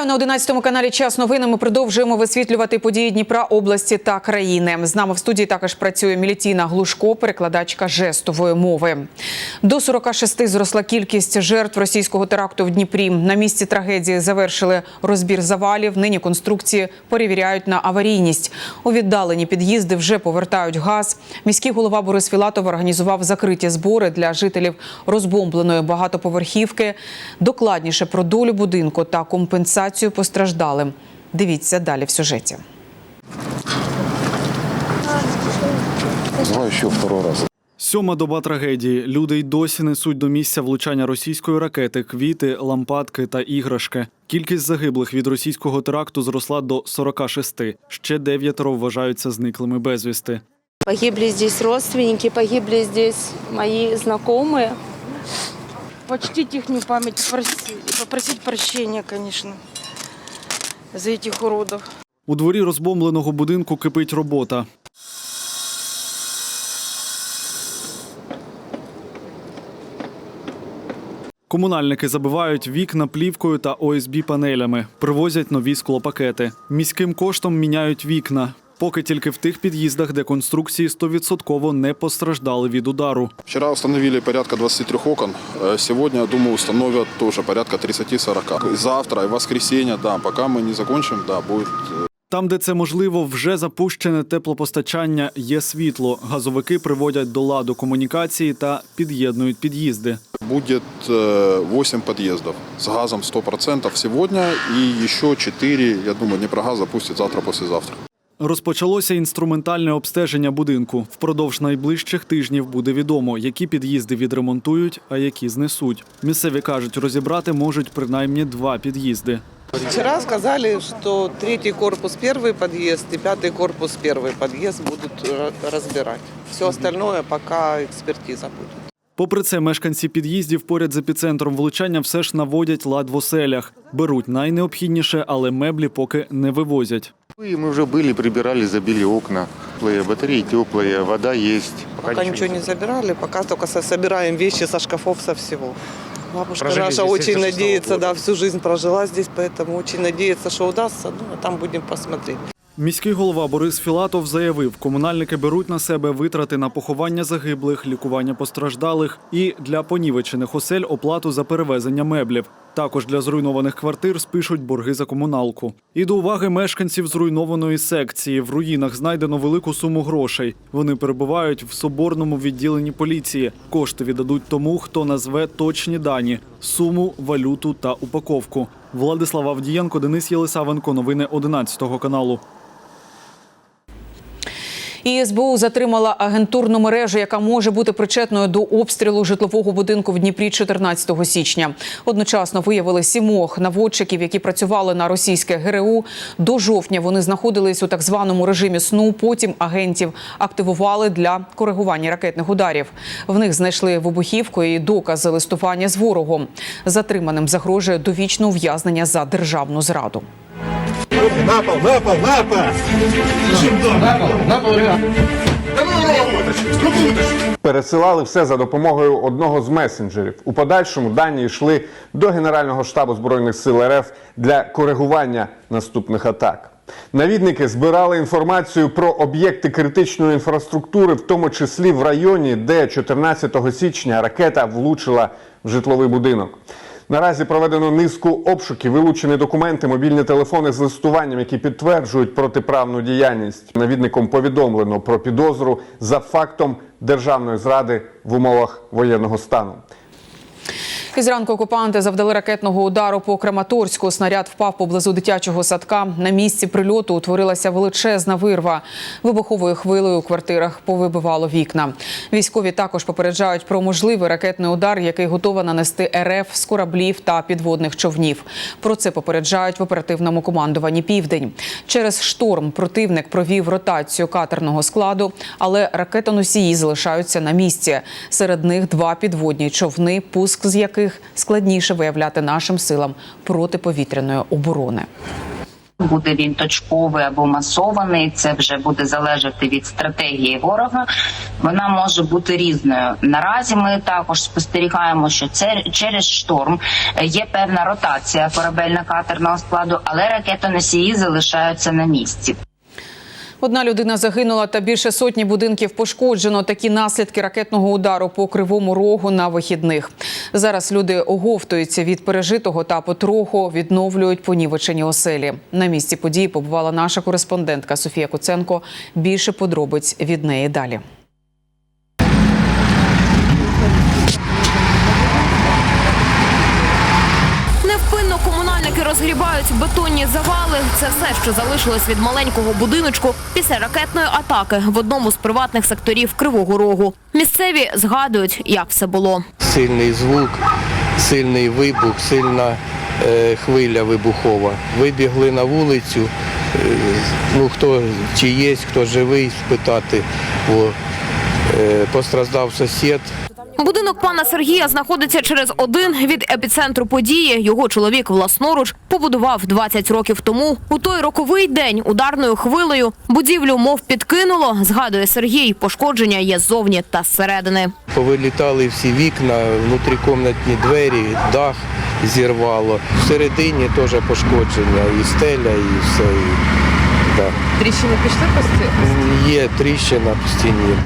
Вітаю на 11 каналі Час новини. Ми продовжуємо висвітлювати події Дніпра, області та країни. З нами в студії також працює Мілітіна Глушко, перекладачка жестової мови. До 46 зросла кількість жертв російського теракту в Дніпрі. На місці трагедії завершили розбір завалів. Нині конструкції перевіряють на аварійність. У віддалені під'їзди вже повертають газ. Міський голова Борис Філатов організував закриті збори для жителів розбомбленої багатоповерхівки. Докладніше про долю будинку та компенсацію постраждалим. Дивіться далі в сюжеті. Давай еще второй раз. Сьома доба трагедії. Люди й досі несуть до місця влучання російської ракети, квіти, лампадки та іграшки. Кількість загиблих від російського теракту зросла до 46. Ще дев'ятеро вважаються зниклими безвісти. Погибли здесь родственники, погибли здесь мои знакомые. Почтить их память, прости- попросить прощения, конечно, за этих уродов. У дворі розбомбленого будинку кипить робота. Комунальники забивають вікна плівкою та ОСБ панелями, привозять нові склопакети. Міським коштом міняють вікна. Поки тільки в тих під'їздах, де конструкції 100% не постраждали від удару. Вчера установили порядка 23 окон. Э, Сегодня, думаю, установят тоже порядка 30-40. Завтра и воскресенье, да, пока мы не закончим, да, будет э, Там, де це можливо, вже запущене теплопостачання, є світло. Газовики приводять до ладу комунікації та під'єднують під'їзди. будет э, 8 подъездов с газом 100% сегодня и еще 4, я думаю, Днепрогаз запустит завтра-послезавтра. Розпочалося інструментальне обстеження будинку. Впродовж найближчих тижнів буде відомо, які під'їзди відремонтують, а які знесуть. Місцеві кажуть, розібрати можуть принаймні два під'їзди. Вчера сказали, что третий корпус первый подъезд и пятый корпус первый подъезд будут э, разбирать. Все остальное пока экспертиза будет. Попри це, мешканці під'їздів поряд з епіцентром влучання все ж наводять лад в оселях. Беруть найнеобхідніше, але меблі поки не вивозять. И мы уже были, прибирали, забили окна. Теплые батареи теплые, вода есть. Пока ничего не забирали, пока только со- собираем вещи со шкафов, со всего. Бабушка Прожили наша здесь очень 36 надеется, года. да, всю жизнь прожила здесь, поэтому очень надеется, что удастся. Ну, а там будем посмотреть. Міський голова Борис Філатов заявив, комунальники беруть на себе витрати на поховання загиблих, лікування постраждалих і для понівечених осель оплату за перевезення меблів. Також для зруйнованих квартир спишуть борги за комуналку. І до уваги мешканців зруйнованої секції в руїнах знайдено велику суму грошей. Вони перебувають в соборному відділенні поліції. Кошти віддадуть тому, хто назве точні дані: суму, валюту та упаковку. Владислав Авдієнко, Денис Єлисавенко. Новини 11 каналу. І СБУ затримала агентурну мережу, яка може бути причетною до обстрілу житлового будинку в Дніпрі 14 січня. Одночасно виявили сімох наводчиків, які працювали на російське ГРУ. До жовтня вони знаходились у так званому режимі сну. Потім агентів активували для коригування ракетних ударів. В них знайшли вибухівку і докази листування з ворогом. Затриманим загрожує довічне ув'язнення за державну зраду. Пересилали все за допомогою одного з месенджерів. У подальшому дані йшли до Генерального штабу збройних сил РФ для коригування наступних атак. Навідники збирали інформацію про об'єкти критичної інфраструктури, в тому числі в районі, де 14 січня ракета влучила в житловий будинок. Наразі проведено низку обшуків, вилучені документи, мобільні телефони з листуванням, які підтверджують протиправну діяльність. Навідником повідомлено про підозру за фактом державної зради в умовах воєнного стану. І зранку окупанти завдали ракетного удару по Краматорську. Снаряд впав поблизу дитячого садка. На місці прильоту утворилася величезна вирва. Вибуховою хвилею у квартирах повибивало вікна. Військові також попереджають про можливий ракетний удар, який готова нанести РФ з кораблів та підводних човнів. Про це попереджають в оперативному командуванні Південь. Через шторм противник провів ротацію катерного складу, але ракетоносії залишаються на місці. Серед них два підводні човни, пуск з яких складніше виявляти нашим силам протиповітряної оборони. Буде він точковий або масований, це вже буде залежати від стратегії ворога. Вона може бути різною. Наразі ми також спостерігаємо, що це через шторм є певна ротація корабельно-катерного складу, але ракетоносії залишаються на місці. Одна людина загинула та більше сотні будинків пошкоджено. Такі наслідки ракетного удару по кривому рогу на вихідних. Зараз люди оговтуються від пережитого та потроху відновлюють понівечені оселі. На місці події побувала наша кореспондентка Софія Куценко. Більше подробиць від неї далі. Невпинно комунальники розгрібають бетонні завали. Це все, що залишилось від маленького будиночку після ракетної атаки в одному з приватних секторів Кривого Рогу. Місцеві згадують, як все було. сильний звук, сильний вибух, сильна е, хвиля вибухова. Вибігли на вулицю, е, ну хто чи є, хто живий, спитати. О, е, постраждав сусід, Будинок пана Сергія знаходиться через один від епіцентру події. Його чоловік власноруч побудував 20 років тому. У той роковий день ударною хвилею будівлю мов підкинуло. Згадує Сергій, пошкодження є ззовні та зсередини. повилітали всі вікна, внутрікомнатні двері, дах зірвало. Всередині теж пошкодження, і стеля, і все. І, да. Тріщини пішли по Є тріщина по стіні.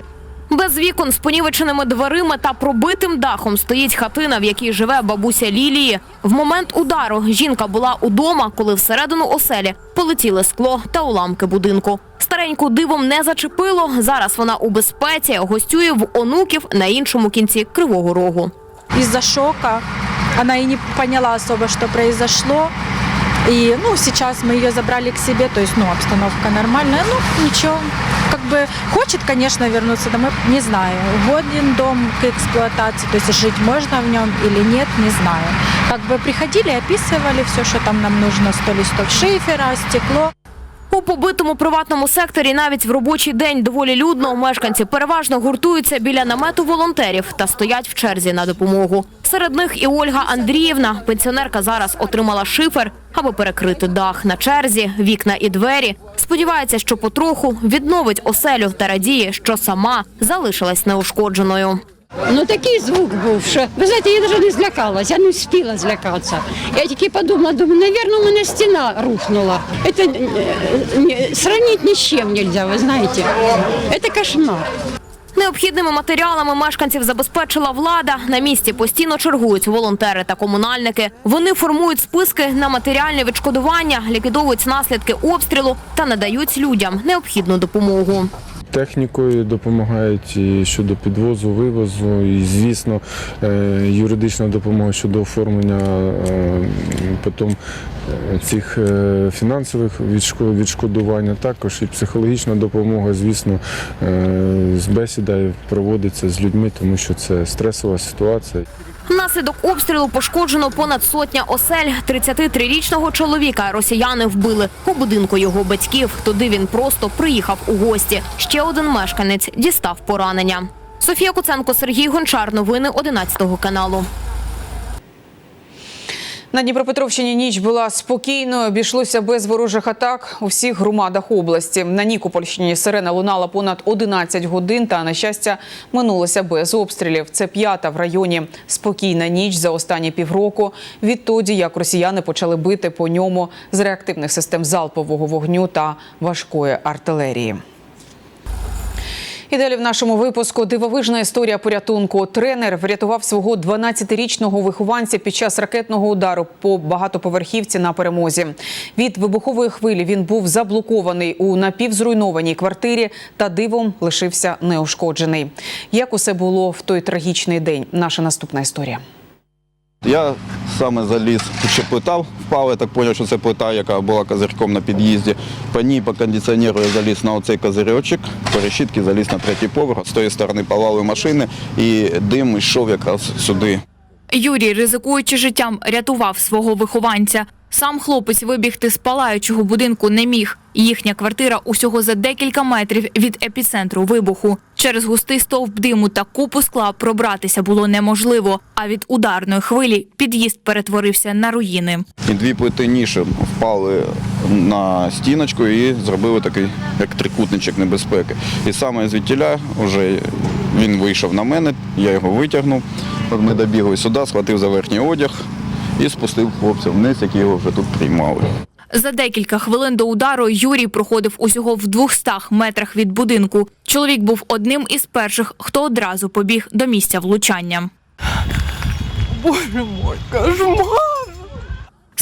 Без вікон з понівеченими дверима та пробитим дахом стоїть хатина, в якій живе бабуся Лілії. В момент удару жінка була удома, коли всередину оселі полетіли скло та уламки будинку. Стареньку дивом не зачепило. Зараз вона у безпеці, гостює в онуків на іншому кінці Кривого Рогу. из-за шока. Она и не поняла особо, что произошло. И, ну, сейчас мы ее забрали к себе, то есть, ну, обстановка нормальная, ну, ничего Как бы хочет, конечно, вернуться домой, не знаю. Годен дом к эксплуатации, то есть жить можно в нем или нет, не знаю. Как бы приходили, описывали все, что там нам нужно, 100 листов шифера, стекло. У побитому приватному секторі навіть в робочий день доволі людно. Мешканці переважно гуртуються біля намету волонтерів та стоять в черзі на допомогу. Серед них і Ольга Андріївна. Пенсіонерка зараз отримала шифер, аби перекрити дах на черзі, вікна і двері. Сподівається, що потроху відновить оселю та радіє, що сама залишилась неушкодженою. Ну такий звук був, що ви знаєте, я навіть не злякалась, я не встигла злякатися. Я тільки подумала, думаю, навірно, у мене стіна рухнула. Це е, не, сравнить ні з чим ви знаєте. Це кошмар. Необхідними матеріалами мешканців забезпечила влада. На місці постійно чергують волонтери та комунальники. Вони формують списки на матеріальне відшкодування, ліквідовують наслідки обстрілу та надають людям необхідну допомогу. Технікою допомагають і щодо підвозу, вивозу, і звісно, е, юридична допомога щодо оформлення е, потім е, цих фінансових відшкодування, також і психологічна допомога, звісно, з бесіда проводиться з людьми, тому що це стресова ситуація. Внаслідок обстрілу пошкоджено понад сотня осель. 33-річного чоловіка росіяни вбили у будинку його батьків. Туди він просто приїхав у гості. Ще один мешканець дістав поранення. Софія Куценко, Сергій Гончар. Новини 11 каналу. На Дніпропетровщині ніч була спокійною, обійшлося без ворожих атак у всіх громадах області. На Нікопольщині сирена лунала понад 11 годин, та на щастя минулося без обстрілів. Це п'ята в районі спокійна ніч за останні півроку. Відтоді як росіяни почали бити по ньому з реактивних систем залпового вогню та важкої артилерії. І далі в нашому випуску дивовижна історія порятунку. Тренер врятував свого 12-річного вихованця під час ракетного удару по багатоповерхівці на перемозі. Від вибухової хвилі він був заблокований у напівзруйнованій квартирі та дивом лишився неушкоджений. Як усе було в той трагічний день? Наша наступна історія. Я саме заліз, ще плита впала, я так зрозумів, що це плита, яка була козирком на під'їзді. По ній по кондиціонеру я заліз на оцей козирьочок, по решітці заліз на третій поверх. З тої сторони палали машини і дим йшов якраз сюди. Юрій, ризикуючи життям, рятував свого вихованця. Сам хлопець вибігти з палаючого будинку не міг. Їхня квартира усього за декілька метрів від епіцентру вибуху. Через густий стовп диму та купу скла пробратися було неможливо. А від ударної хвилі під'їзд перетворився на руїни. І дві плити ніші впали на стіночку і зробили такий як трикутничок небезпеки. І саме звідтіля вже він вийшов на мене, я його витягнув. От ми добігли сюди, схватив за верхній одяг і спустив хлопця вниз, які його вже тут приймали. За декілька хвилин до удару Юрій проходив усього в 200 метрах від будинку. Чоловік був одним із перших, хто одразу побіг до місця влучання. Боже мой, кошмар!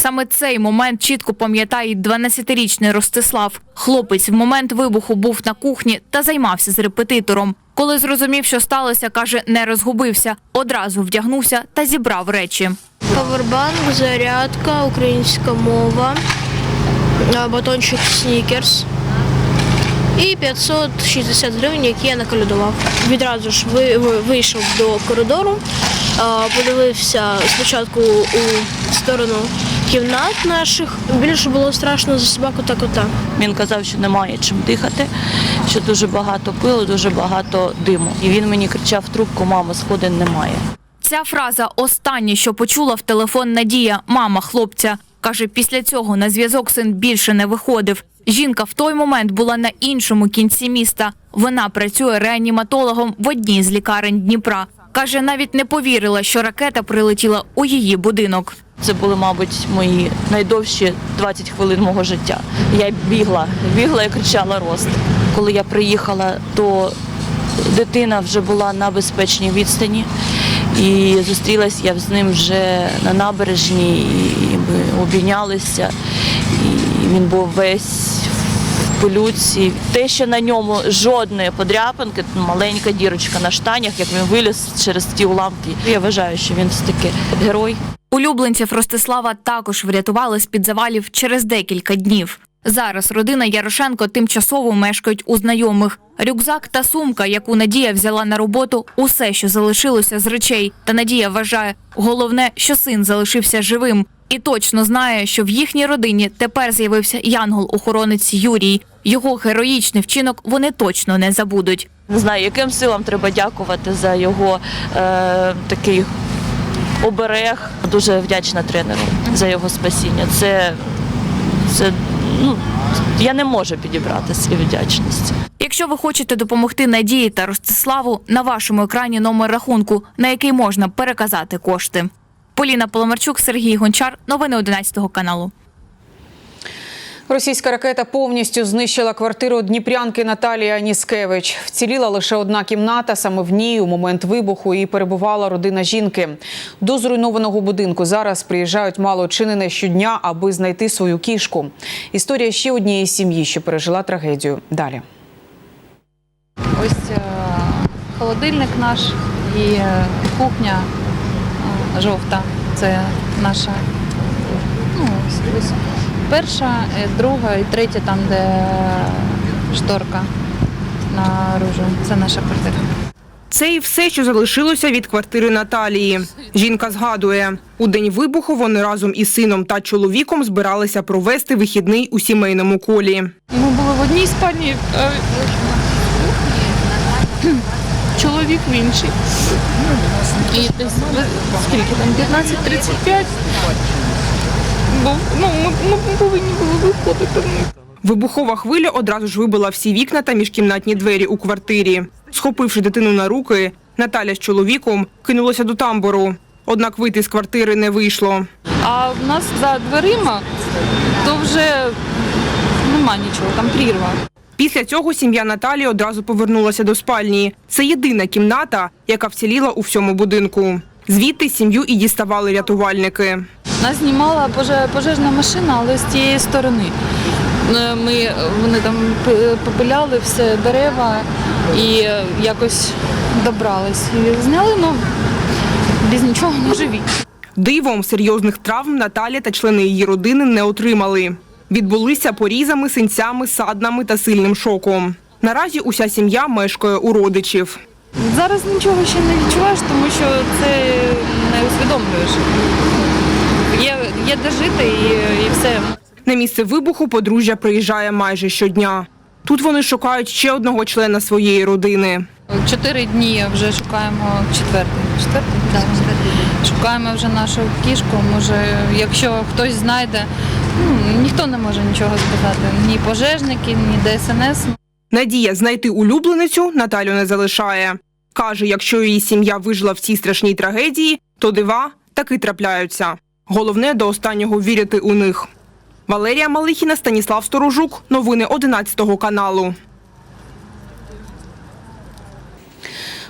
Саме цей момент чітко пам'ятає й 12-річний Ростислав. Хлопець в момент вибуху був на кухні та займався з репетитором. Коли зрозумів, що сталося, каже, не розгубився. Одразу вдягнувся та зібрав речі. Павербанк, зарядка, українська мова, батончик снікерс і 560 гривень, які я наколядував. Відразу ж ви- ви- вийшов до коридору, подивився спочатку у сторону кімнат наших. Більше було страшно за собаку та кота. Він казав, що немає чим дихати, що дуже багато пилу, дуже багато диму. І він мені кричав в трубку: мама, сходин немає. Ця фраза останнє, що почула в телефон Надія, мама хлопця. Каже, після цього на зв'язок син більше не виходив. Жінка в той момент була на іншому кінці міста. Вона працює реаніматологом в одній з лікарень Дніпра. Каже, навіть не повірила, що ракета прилетіла у її будинок. Це були, мабуть, мої найдовші 20 хвилин мого життя. Я бігла, бігла і кричала рост. Коли я приїхала, то дитина вже була на безпечній відстані. І зустрілась я з ним вже на набережні, і ми обійнялися. І він був весь пилюці. Те, що на ньому жодної подряпинки, маленька дірочка на штанях, як він виліз через ті уламки. Я вважаю, що він все-таки герой. Улюбленців Ростислава також врятували з-під завалів через декілька днів. Зараз родина Ярошенко тимчасово мешкають у знайомих. Рюкзак та сумка, яку Надія взяла на роботу, усе, що залишилося з речей. Та Надія вважає, головне, що син залишився живим. І точно знає, що в їхній родині тепер з'явився янгол-охоронець Юрій. Його героїчний вчинок вони точно не забудуть. Не знаю, яким силам треба дякувати за його е, такий оберег. Дуже вдячна тренеру за його спасіння. Це, це ну, я не можу підібрати слів вдячності. Якщо ви хочете допомогти Надії та Ростиславу, на вашому екрані номер рахунку, на який можна переказати кошти. Поліна Поломарчук, Сергій Гончар. Новини 11 каналу. Російська ракета повністю знищила квартиру дніпрянки Наталії Аніскевич. Вціліла лише одна кімната. Саме в ній у момент вибуху і перебувала родина жінки. До зруйнованого будинку зараз приїжджають мало чинене щодня, аби знайти свою кішку. Історія ще однієї сім'ї, що пережила трагедію. Далі. Ось е, холодильник наш і е, кухня жовта. Це наша ну, перша, е, друга і третя, там, де шторка наружу. Це наша квартира. Це і все, що залишилося від квартири Наталії. Жінка згадує, у день вибуху вони разом із сином та чоловіком збиралися провести вихідний у сімейному колі. Ми були в одній спальні, чоловік в іншій. І десь скільки там, 15-35. Бо ну, ми, ми повинні були виходити. Вибухова хвиля одразу ж вибила всі вікна та міжкімнатні двері у квартирі. Схопивши дитину на руки, Наталя з чоловіком кинулася до тамбуру. Однак вийти з квартири не вийшло. А в нас за дверима то вже нема нічого, там прірва. Після цього сім'я Наталі одразу повернулася до спальні. Це єдина кімната, яка вціліла у всьому будинку. Звідти сім'ю і діставали рятувальники. Нас знімала пожежна машина, але з тієї сторони. Е, Ми, вони там попиляли все дерева і е, якось добрались. І зняли, ну без нічого не живі. Дивом серйозних травм Наталя та члени її родини не отримали. Відбулися порізами, синцями, саднами та сильним шоком. Наразі уся сім'я мешкає у родичів. Зараз нічого ще не відчуваєш, тому що це не усвідомлюєш. Є є де жити і, і все. На місце вибуху подружжя приїжджає майже щодня. Тут вони шукають ще одного члена своєї родини. Чотири дні вже шукаємо четвертий. Четвертий? Да. Шукаємо вже нашу кішку. Може, якщо хтось знайде, ну, ніхто не може нічого сказати. Ні пожежники, ні ДСНС. Надія знайти улюбленицю Наталю не залишає. Каже, якщо її сім'я вижила в цій страшній трагедії, то дива таки трапляються. Головне до останнього вірити у них. Валерія Малихіна, Станіслав Сторожук. Новини 11 каналу.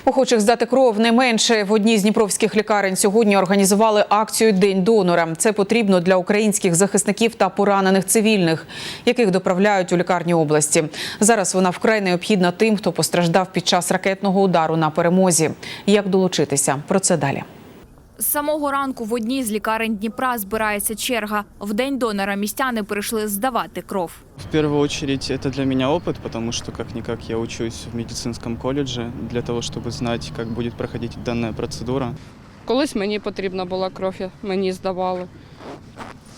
Охочих здати кров не менше в одній з дніпровських лікарень сьогодні організували акцію День донора. Це потрібно для українських захисників та поранених цивільних, яких доправляють у лікарні області. Зараз вона вкрай необхідна тим, хто постраждав під час ракетного удару на перемозі. Як долучитися? Про це далі. З самого ранку в одній з лікарень Дніпра збирається черга. В день донора містяни прийшли здавати кров. В первую очередь это для меня опыт, потому что как-никак я учусь в медицинском колледже для того, чтобы знать, как будет проходить данная процедура. Колись мені потрібна була кров, я- мені здавали.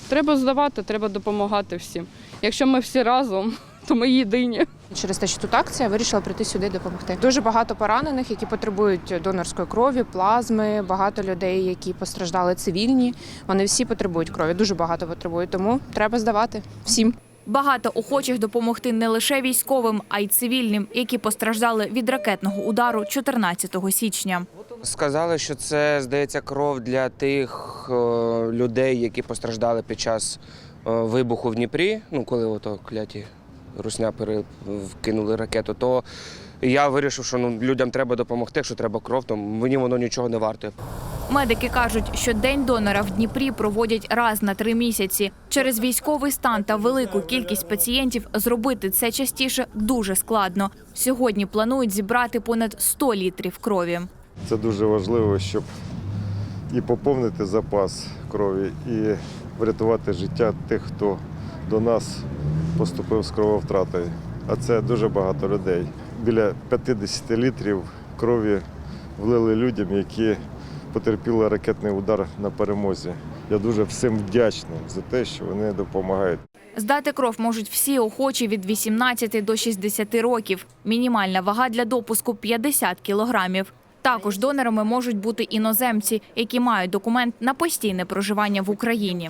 Треба здавати, треба допомагати всім. Якщо ми всі разом, то ми єдині. Через те, що тут акція, вирішила прийти сюди допомогти. Дуже багато поранених, які потребують донорської крові, плазми, багато людей, які постраждали цивільні. Вони всі потребують крові, дуже багато потребують. Тому треба здавати всім. Багато охочих допомогти не лише військовим, а й цивільним, які постраждали від ракетного удару 14 січня. Сказали, що це здається кров для тих е, людей, які постраждали під час е, вибуху в Дніпрі. Ну, коли ото кляті русня вкинули ракету, то я вирішив, що ну, людям треба допомогти, якщо треба кров, то мені воно нічого не варте. Медики кажуть, що день донора в Дніпрі проводять раз на три місяці. Через військовий стан та велику кількість пацієнтів зробити це частіше дуже складно. Сьогодні планують зібрати понад 100 літрів крові. Це дуже важливо, щоб і поповнити запас крові, і врятувати життя тих, хто до нас поступив з крововтратою. А це дуже багато людей. Біля 50 літрів крові влили людям, які потерпіли ракетний удар на перемозі. Я дуже всім вдячний за те, що вони допомагають. Здати кров можуть всі охочі від 18 до 60 років. Мінімальна вага для допуску 50 кілограмів. Також донорами можуть бути іноземці, які мають документ на постійне проживання в Україні.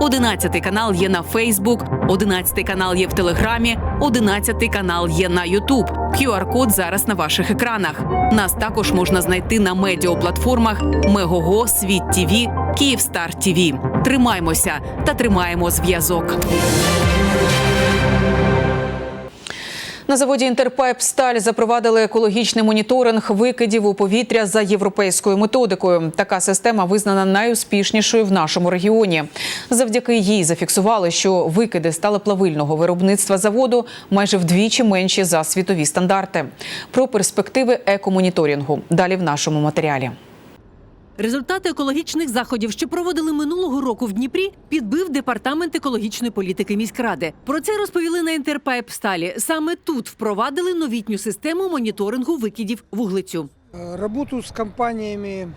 11 канал є на Фейсбук, 11 канал є в Телеграмі, 11 канал є на Ютуб. QR-код зараз на ваших екранах. Нас також можна знайти на медіаплатформах Мегого, Світ ТІВІ, Київстар ТІВІ. Тримаймося та тримаємо зв'язок. На заводі Інтерпайп Сталь запровадили екологічний моніторинг викидів у повітря за європейською методикою. Така система визнана найуспішнішою в нашому регіоні. Завдяки їй зафіксували, що викиди сталеплавильного виробництва заводу майже вдвічі менші за світові стандарти. Про перспективи екомоніторингу далі в нашому матеріалі. Результати екологічних заходів, що проводили минулого року в Дніпрі, підбив департамент екологічної політики міськради. Про це розповіли на інтерпайпсталі. Саме тут впровадили новітню систему моніторингу викидів вуглецю. Роботу з компаниями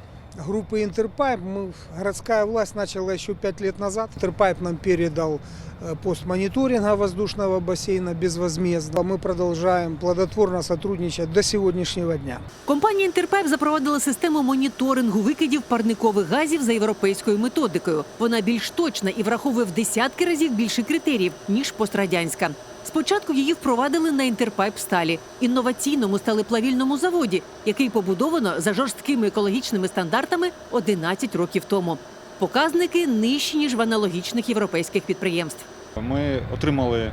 группы Интерпайп мы, городская власть начала еще пять лет назад. Интерпайп нам передал э, пост мониторинга воздушного бассейна безвозмездно. Мы продолжаем плодотворно сотрудничать до сегодняшнего дня. Компанія Інтерпайп запровадила систему моніторингу викидів парникових газів за європейською методикою. Вона більш точна і враховує в десятки разів більше критеріїв ніж пострадянська. Спочатку її впровадили на інтерпайп сталі інноваційному сталеплавільному заводі, який побудовано за жорсткими екологічними стандартами 11 років тому. Показники нижчі ніж в аналогічних європейських підприємств. Ми отримали е,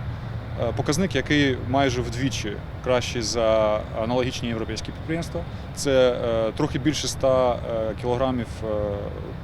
показник, який майже вдвічі кращий за аналогічні європейські підприємства. Це е, трохи більше 100 е, кілограмів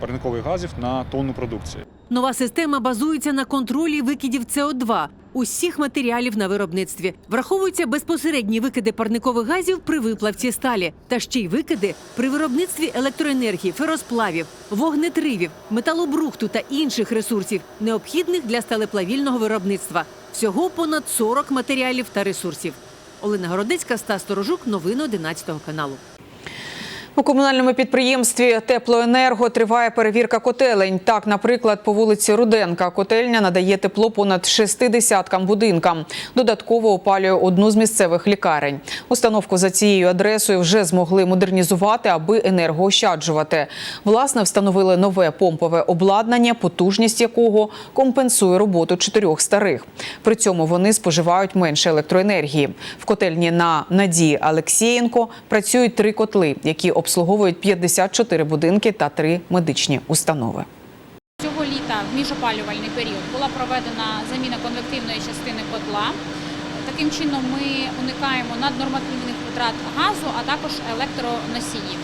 парникових газів на тонну продукції. Нова система базується на контролі викидів СО2 усіх матеріалів на виробництві. Враховуються безпосередні викиди парникових газів при виплавці сталі, та ще й викиди при виробництві електроенергії, феросплавів, вогнетривів, металобрухту та інших ресурсів, необхідних для сталеплавільного виробництва. Всього понад 40 матеріалів та ресурсів. Олена Городецька, Стас Сторожук, новини 11 каналу. У комунальному підприємстві Теплоенерго триває перевірка котелень. Так, наприклад, по вулиці Руденка котельня надає тепло понад шести десяткам будинкам. Додатково опалює одну з місцевих лікарень. Установку за цією адресою вже змогли модернізувати, аби енергоощаджувати. Власне, встановили нове помпове обладнання, потужність якого компенсує роботу чотирьох старих. При цьому вони споживають менше електроенергії. В котельні на Надії Алексєєнко працюють три котли, які обслуговують 54 будинки та три медичні установи. Цього літа в міжопалювальний період була проведена заміна конвективної частини котла. Таким чином ми уникаємо наднормативних витрат газу, а також електроносіїв.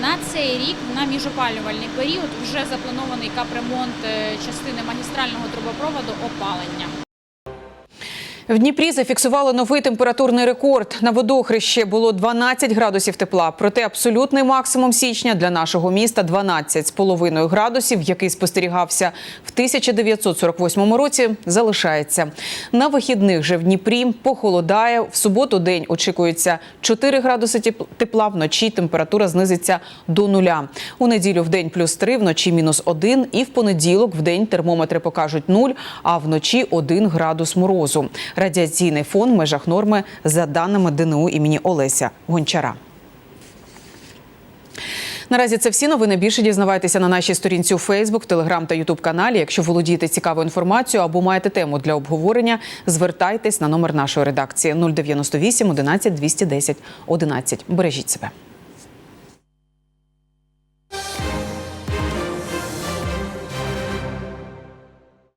На цей рік на міжопалювальний період вже запланований капремонт е, частини магістрального трубопроводу опалення. В Дніпрі зафіксували новий температурний рекорд. На водохрещі було 12 градусів тепла. Проте абсолютний максимум січня для нашого міста 12,5 градусів, який спостерігався в 1948 році, залишається. На вихідних же в Дніпрі похолодає. В суботу день очікується 4 градуси тепл- тепла, вночі температура знизиться до нуля. У неділю в день плюс 3, вночі мінус 1 і в понеділок в день термометри покажуть 0, а вночі 1 градус морозу. Радіаційний фон в межах норми за даними ДНУ імені Олеся Гончара. Наразі це всі новини. Більше дізнавайтеся на нашій сторінці у Фейсбук, Телеграм та Ютуб каналі. Якщо володієте цікавою інформацією або маєте тему для обговорення, звертайтесь на номер нашої редакції 098 11 210 11. Бережіть себе.